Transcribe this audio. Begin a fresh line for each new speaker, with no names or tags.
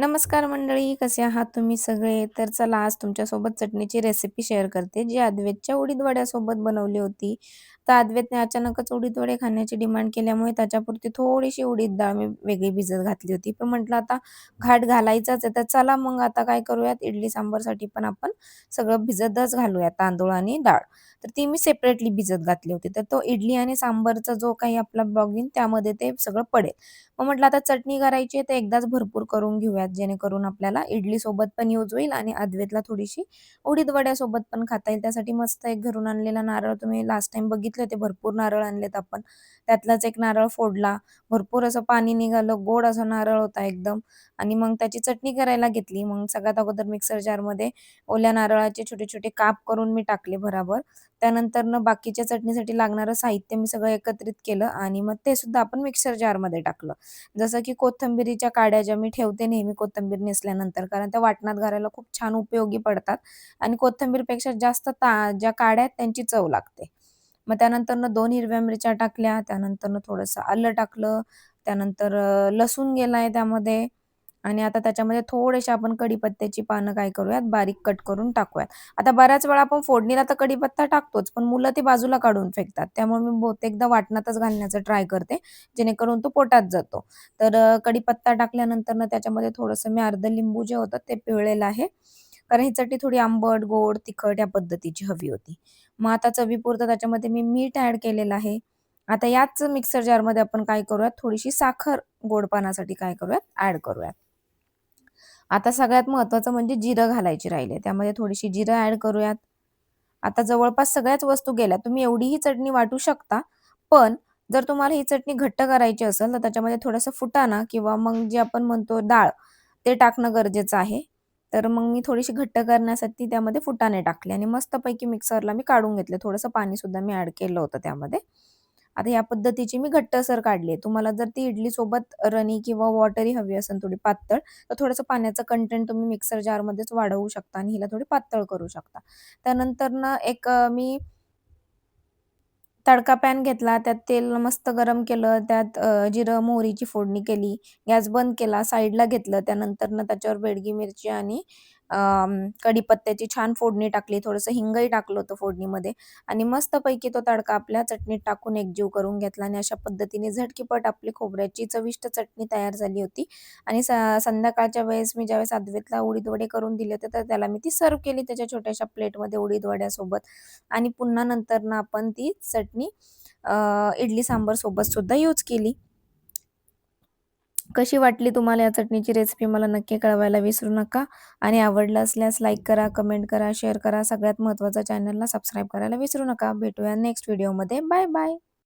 नमस्कार मंडळी कसे आहात तुम्ही सगळे? तर चला आज तुमच्यासोबत चटणीची रेसिपी शेअर करते जी अद्वैतच्या उडीद वड्यासोबत बनवली होती. तर अद्वैतने अचानकच उडीद वडे खाण्याची डिमांड केल्यामुळे त्याच्यापुरती थोडीशी उडीद डाळ मी वेगळी भिजत घातली होती. पण म्हटलं आता घाट घालायचाच आहे तर चला मग आता काय करूयात? इडली सांबारसाठी पण आपण सगळं भिजतच घालूयात तांदूळ आणि डाळ. तर ती मी सेपरेटली भिजत घातली होती. तर तो इडली आणि सांबारचा जो काही आपला ब्लॉग येईल त्यामध्ये ते सगळं पडेल. मग म्हटलं आता चटणी करायची आहे तर एकदाच भरपूर करून घेऊयात. जेणेकरून आपल्याला इडली सोबत पण यूज होईल आणि अद्वेतला थोडीशी उडीद वड्यासोबत पण खाता येईल. त्यासाठी मस्त एक घरून आणलेला नारळ तुम्ही लास्ट टाइम बघितले होते भरपूर नारळ आणलेत आपण. त्यातलाच एक नारळ फोडला. भरपूर असं पाणी निघालं गोड असा नारळ होता एकदम. आणि मग त्याची चटणी करायला घेतली. मग सगळ्यात अगोदर मिक्सर जारमध्ये ओल्या नारळाचे छोटे छोटे काप करून मी टाकले भराभर त्यानंतर न बाकीच्या चटणीसाठी लागणारं साहित्य मी सगळं एकत्रित केलं आणि मग ते सुद्धा आपण मिक्सर जारमध्ये टाकलं. जसं की कोथंबिरीच्या काड्या ज्या मी ठेवते नेहमी कोथंबीर नेसल्यानंतर कारण त्या वाटणात घालायला खूप छान उपयोगी पडतात. आणि कोथंबीरपेक्षा जास्त ता ज्या काड्या आहेत त्यांची चव लागते. मग त्यानंतरनं दोन हिरव्या मिरच्या टाकल्या त्यानंतरनं थोडंसं आलं टाकलं त्यानंतर लसूण गेलाय त्यामध्ये. आणि आता त्याच्यामध्ये थोडेसे आपण कढीपत्त्याची पानं काय करूयात बारीक कट करून टाकूयात. आता बऱ्याच वेळा आपण फोडणीला तर कढीपत्ता टाकतोच पण मुलं ते बाजूला काढून फेकतात. त्यामुळे मी बहुतेकदा वाटणातच घालण्याचं ट्राय करते जेणेकरून तो पोटात जातो. तर कढीपत्ता टाकल्यानंतर ना त्याच्यामध्ये थोडंसं मी अर्ध लिंबू जे होतं ते पिळलेलं आहे. कारण ही चटणी थोडी आंबट गोड तिखट या पद्धतीची हवी होती. मग आता चवीपुरतं त्याच्यामध्ये मी मीठ ऍड केलेलं आहे. आता याच मिक्सर जारमध्ये आपण काय करूयात थोडीशी साखर गोडपानासाठी काय करूयात ऍड करूयात. आता सगळ्यात महत्त्वाचं म्हणजे जिरं घालायची राहिले. त्यामध्ये थोडीशी जिरं ॲड करूयात. आता जवळपास सगळ्याच वस्तू गेल्या. तुम्ही एवढीही चटणी वाटू शकता. पण जर तुम्हाला ही चटणी घट्ट करायची असेल तर त्याच्यामध्ये थोडंसं फुटाणा किंवा मग जे आपण म्हणतो डाळ ते टाकणं गरजेचं आहे. तर मग मी थोडीशी घट्ट करण्यासाठी त्यामध्ये फुटाणे टाकले आणि मस्तपैकी मिक्सरला मी काढून घेतले. थोडंसं पाणीसुद्धा मी ॲड केलं होतं त्यामध्ये. आता या पद्धतीची मी घट्टसर काढली आहे. तुम्हाला जर ती इडली सोबत रनी किंवा वॉटरी हवी असेल थोडी पातळ तर थोडंसं पाण्याचं कंटेंट तुम्ही मिक्सर जारमध्येच वाढवू शकता आणि हिला थोडी पातळ करू शकता. त्यानंतर ना एक मी तडका पॅन घेतला त्यात तेल मस्त गरम केलं त्यात जिरं मोहरीची फोडणी केली गॅस बंद केला साईडला घेतलं त्यानंतर ना त्याच्यावर बेडगी मिरची आणि कढीपत्त्याची छान फोडणी टाकली थोडंसं हिंगही टाकलं होतं फोडणीमध्ये. आणि मस्तपैकी तो तडका आपल्या चटणीत टाकून एकजीव करून घेतला आणि अशा पद्धतीने झटकीपट आपली खोबऱ्याची चविष्ट चटणी तयार झाली होती. आणि संध्याकाळच्या वेळेस मी ज्यावेळेस अद्वेतला उडीद वडे करून दिले होते तर त्याला मी ती सर्व केली त्याच्या छोट्याशा प्लेटमध्ये उडीद वड्यासोबत आणि पुन्हा नंतर ना आपण ती चटणी इडली सांबर सोबत सुद्धा यूज केली. कशी वाटली तुम्हाला या चटणीची रेसिपी मला नक्की कळवायला विसरू नका. आणि आवडलं असल्यास लाईक करा कमेंट करा शेअर करा. सगळ्यात महत्त्वाचं चॅनलला सबस्क्राईब करायला विसरू नका. भेटूया नेक्स्ट व्हिडिओमध्ये बाय बाय